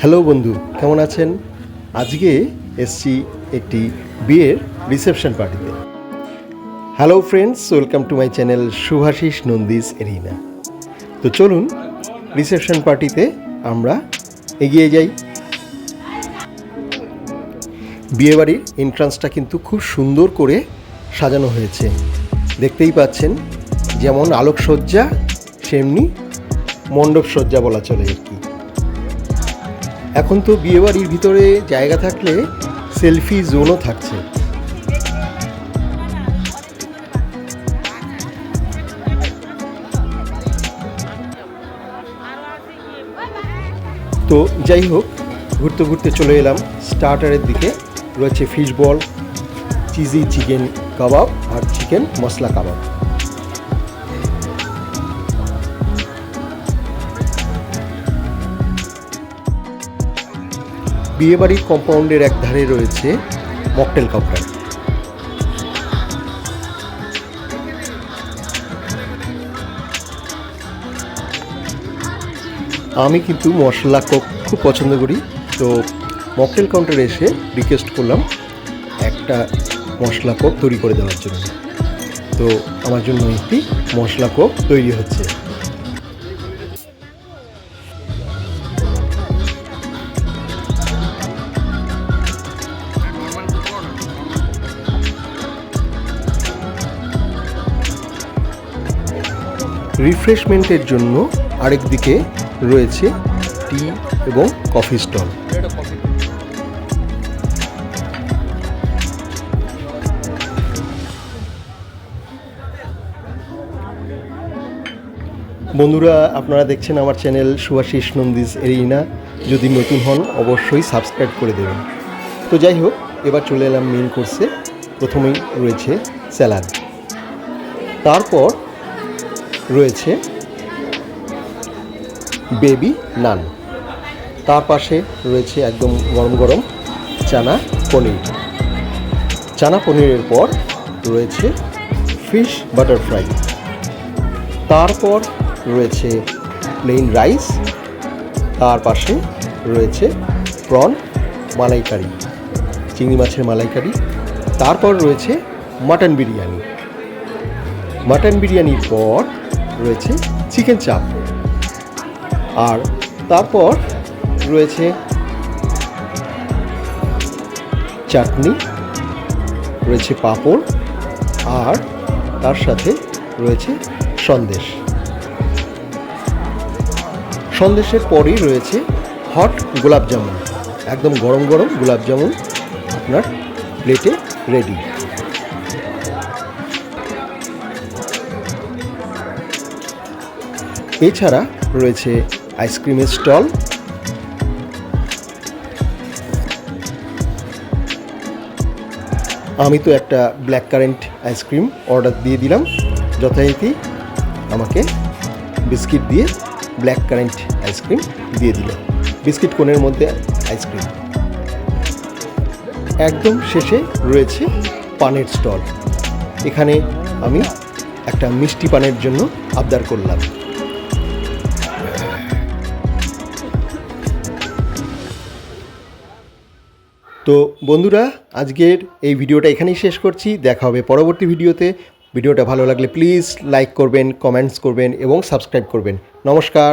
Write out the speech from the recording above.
Hello বন্ধু, কেমন আছেন? আজকে এসছি একটি বিয়ের রিসেপশন পার্টিতে। Hello friends, welcome to my channel Subhashis Nandi's arena. তো চলুন, রিসেপশন পার্টিতে আমরা এগিয়ে যাই। বিয়েবাড়ির এন্ট্রান্সটা কিন্তু খুব সুন্দর করে সাজানো হয়েছে। দেখতেই পাচ্ছেন, যেমন আলোকসজ্জা, সেমনি মণ্ডপসজ্জা বলা চলে আর কি। এখন তো বিয়েবাড়ির ভিতরে জায়গা থাকলে সেলফি জোনও থাকছে। তো যাই হোক, ঘুরতে ঘুরতে চলে এলাম। স্টার্টারের দিকে রয়েছে fish ball, cheesy chicken kebab আর চিকেন মশলা কাবাব। বিয়েবাড়ির কম্পাউন্ডের এক ধারে রয়েছে মকটেল কাউন্টার আমি কিন্তু মশলা কোক খুব পছন্দ করি, তো মকটেল কাউন্টারে এসে রিকোয়েস্ট করলাম একটা মশলা কোক তৈরি করে দেওয়ার জন্য। তো আমার জন্য একটি মশলা কোক তৈরি হচ্ছে। রিফ্রেশমেন্টের জন্য আরেক দিকে রয়েছে টি এবং কফি স্টল। বন্ধুরা, আপনারা দেখছেন আমার চ্যানেল সুভাশিস নন্দিস এরিনা। যদি নতুন হন, অবশ্যই সাবস্ক্রাইব করে দেবেন। তো যাই হোক, এবার চলে এলাম মেন কোর্সে প্রথমেই রয়েছে স্যালাড। তারপর রয়েছে বেবি নান। তার পাশে রয়েছে একদম গরম গরম চানা পনির। চানা পনিরের পর রয়েছে ফিশ বাটার ফ্রাই তারপর রয়েছে প্লেন রাইস। তার পাশে রয়েছে প্রন মালাইকারি, চিংড়ি মাছের মালাইকারি। তারপর রয়েছে মাটন বিরিয়ানি। মাটন বিরিয়ানির পর রয়েছে চিকেন চাপ আর তারপর রয়েছে চাটনি, রয়েছে পাঁপড় আর তার সাথে রয়েছে সন্দেশ। সন্দেশের পরেই রয়েছে হট গোলাপ জামুন। একদম গরম গরম গোলাপ জামুন আপনার প্লেটে রেডি এছাড়া রয়েছে আইসক্রিমের স্টল। আমি তো একটা ব্ল্যাক কারেন্ট আইসক্রিম অর্ডার দিয়ে দিলাম। যথারীতি আমাকে বিস্কিট দিয়ে ব্ল্যাক কারেন্ট আইসক্রিম দিয়ে দিল। বিস্কিট কোণের মধ্যে আইসক্রিম। একদম শেষে রয়েছে পানের স্টল। এখানে আমি একটা মিষ্টি পানের জন্য আবদার করলাম। তো বন্ধুরা, আজকের এই ভিডিওটা এখানেই শেষ করছি। দেখা হবে পরবর্তী ভিডিওতে। ভিডিওটা ভালো লাগলে প্লিজ লাইক করবেন কমেন্টস করবেন এবং সাবস্ক্রাইব করবেন। নমস্কার।